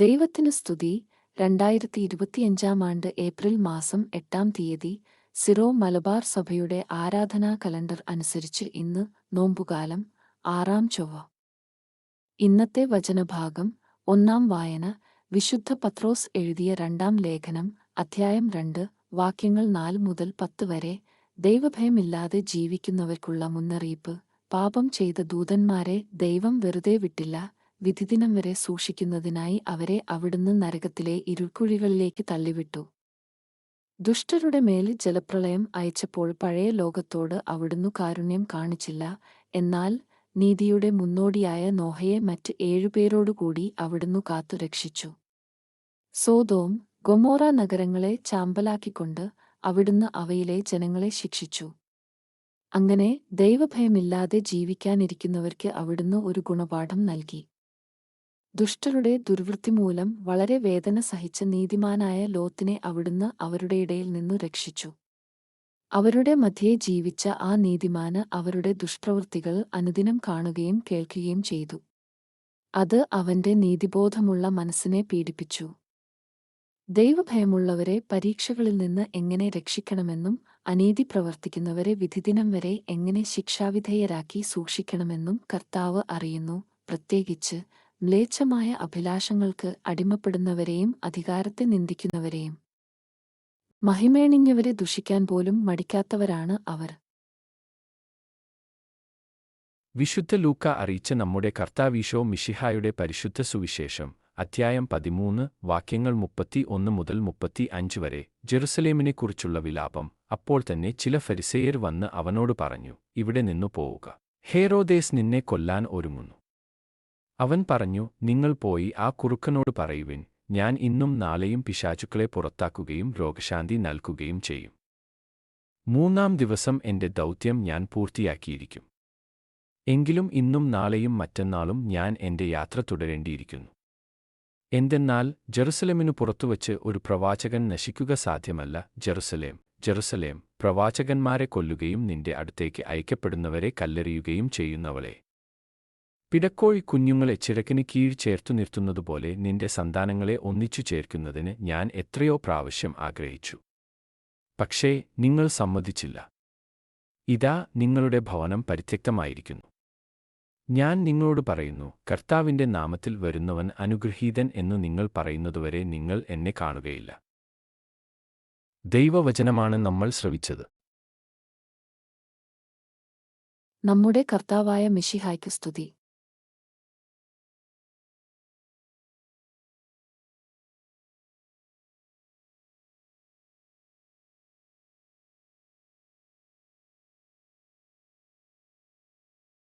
ദൈവത്തിന് സ്തുതി. രണ്ടായിരത്തി ഇരുപത്തിയഞ്ചാം ആണ്ട് ഏപ്രിൽ മാസം എട്ടാം തീയതി സിറോ മലബാർ സഭയുടെ ആരാധനാ കലണ്ടർ അനുസരിച്ച് ഇന്ന് നോമ്പുകാലം ആറാം ചൊവ്വ. ഇന്നത്തെ വചനഭാഗം ഒന്നാം വായന. വിശുദ്ധ പത്രോസ് എഴുതിയ രണ്ടാം ലേഖനം അധ്യായം രണ്ട്. വാക്യങ്ങൾ നാല് മുതൽ പത്ത് വരെ. ദൈവഭയമില്ലാതെ ജീവിക്കുന്നവർക്കുള്ള മുന്നറിയിപ്പ്. പാപം ചെയ്ത ദൂതന്മാരെ ദൈവം വെറുതെ വിട്ടില്ല. വിധിദിനം വരെ സൂക്ഷിക്കുന്നതിനായി അവരെ അവിടുന്ന് നരകത്തിലെ ഇരുൾക്കുഴികളിലേക്ക് തള്ളിവിട്ടു. ദുഷ്ടരുടെ മേൽ ജലപ്രളയം അയച്ചപ്പോൾ പഴയ ലോകത്തോട് അവിടുന്ന് കാരുണ്യം കാണിച്ചില്ല. എന്നാൽ നീതിയുടെ മുന്നോടിയായ നോഹയെ മറ്റ് ഏഴുപേരോടുകൂടി അവിടുന്ന് കാത്തുരക്ഷിച്ചു സോതോം ഗൊമോറ നഗരങ്ങളെ ചാമ്പലാക്കിക്കൊണ്ട് അവിടുന്ന് അവയിലെ ജനങ്ങളെ ശിക്ഷിച്ചു. അങ്ങനെ ദൈവഭയമില്ലാതെ ജീവിക്കാനിരിക്കുന്നവർക്ക് അവിടുന്ന് ഒരു ഗുണപാഠം നൽകി. ദുഷ്ടരുടെ ദുർവൃത്തി മൂലം വളരെ വേദന സഹിച്ച നീതിമാനായ ലോത്തിനെ അവിടുന്ന് അവരുടെ ഇടയിൽ നിന്നു രക്ഷിച്ചു. അവരുടെ മധ്യേ ജീവിച്ച ആ നീതിമാന് അവരുടെ ദുഷ്പ്രവൃത്തികൾ അനുദിനം കാണുകയും കേൾക്കുകയും ചെയ്തു. അത് അവന്റെ നീതിബോധമുള്ള മനസ്സിനെ പീഡിപ്പിച്ചു. ദൈവഭയമുള്ളവരെ പരീക്ഷകളിൽ നിന്ന് എങ്ങനെ രക്ഷിക്കണമെന്നും അനീതി പ്രവർത്തിക്കുന്നവരെ വിധിദിനം വരെ എങ്ങനെ ശിക്ഷാവിധേയരാക്കി സൂക്ഷിക്കണമെന്നും കർത്താവ് അറിയുന്നു പ്രത്യേകിച്ച് മ്ലേച്ഛമായ അഭിലാഷങ്ങൾക്ക് അടിമപ്പെടുന്നവരെയും അധികാരത്തെ നിന്ദിക്കുന്നവരെയും. മഹിമേണിഞ്ഞവരെ ദുഷിക്കാൻ പോലും മടിക്കാത്തവരാണ് അവർ. വിശുദ്ധ ലൂക്ക അറിയിച്ച നമ്മുടെ കർത്താവീശോ മിഷിഹായുടെ പരിശുദ്ധ സുവിശേഷം അധ്യായം പതിമൂന്ന് വാക്യങ്ങൾ മുപ്പത്തി ഒന്ന് മുതൽ മുപ്പത്തി അഞ്ച് വരെ. ജെറുസലേമിനെക്കുറിച്ചുള്ള വിലാപം. അപ്പോൾ തന്നെ ചില ഫരിസേയർ വന്ന് അവനോട് പറഞ്ഞു ഇവിടെ നിന്നു പോവുക. ഹേറോദേസ് നിന്നെ കൊല്ലാൻ ഒരുങ്ങുന്നു. അവൻ പറഞ്ഞു നിങ്ങൾ പോയി ആ കുറുക്കനോട് പറയുവിൻ. ഞാൻ ഇന്നും നാളെയും പിശാചുക്കളെ പുറത്താക്കുകയും രോഗശാന്തി നൽകുകയും ചെയ്യും. മൂന്നാം ദിവസം എന്റെ ദൗത്യം ഞാൻ പൂർത്തിയാക്കിയിരിക്കും. എങ്കിലും ഇന്നും നാളെയും മറ്റന്നാളും ഞാൻ എന്റെ യാത്ര തുടരേണ്ടിയിരിക്കുന്നു. എന്തെന്നാൽ ജെറുസലേമിനു പുറത്തുവച്ച് ഒരു പ്രവാചകൻ നശിക്കുക സാധ്യമല്ല. ജെറുസലേം ജെറുസലേം പ്രവാചകന്മാരെ കൊല്ലുകയും നിന്റെ അടുത്തേക്ക് അയക്കപ്പെടുന്നവരെ കല്ലെറിയുകയും ചെയ്യുന്നവളെ. പിടക്കോഴി കുഞ്ഞുങ്ങളെ ചിറക്കിന് കീഴ് ചേർത്തു നിർത്തുന്നതുപോലെ നിന്റെ സന്താനങ്ങളെ ഒന്നിച്ചു ചേർക്കുന്നതിന് ഞാൻ എത്രയോ പ്രാവശ്യം ആഗ്രഹിച്ചു. പക്ഷേ നിങ്ങൾ സമ്മതിച്ചില്ല. ഇതാ നിങ്ങളുടെ ഭവനം പരിത്യക്തമായിരിക്കുന്നു. ഞാൻ നിങ്ങളോട് പറയുന്നു കർത്താവിന്റെ നാമത്തിൽ വരുന്നവൻ അനുഗ്രഹീതൻ എന്നു നിങ്ങൾ പറയുന്നതുവരെ നിങ്ങൾ എന്നെ കാണുകയില്ല. ദൈവവചനമാണ് നമ്മൾ ശ്രവിച്ചത്. നമ്മുടെ കർത്താവായ മിഷിഹായ്ക്ക് സ്തുതി.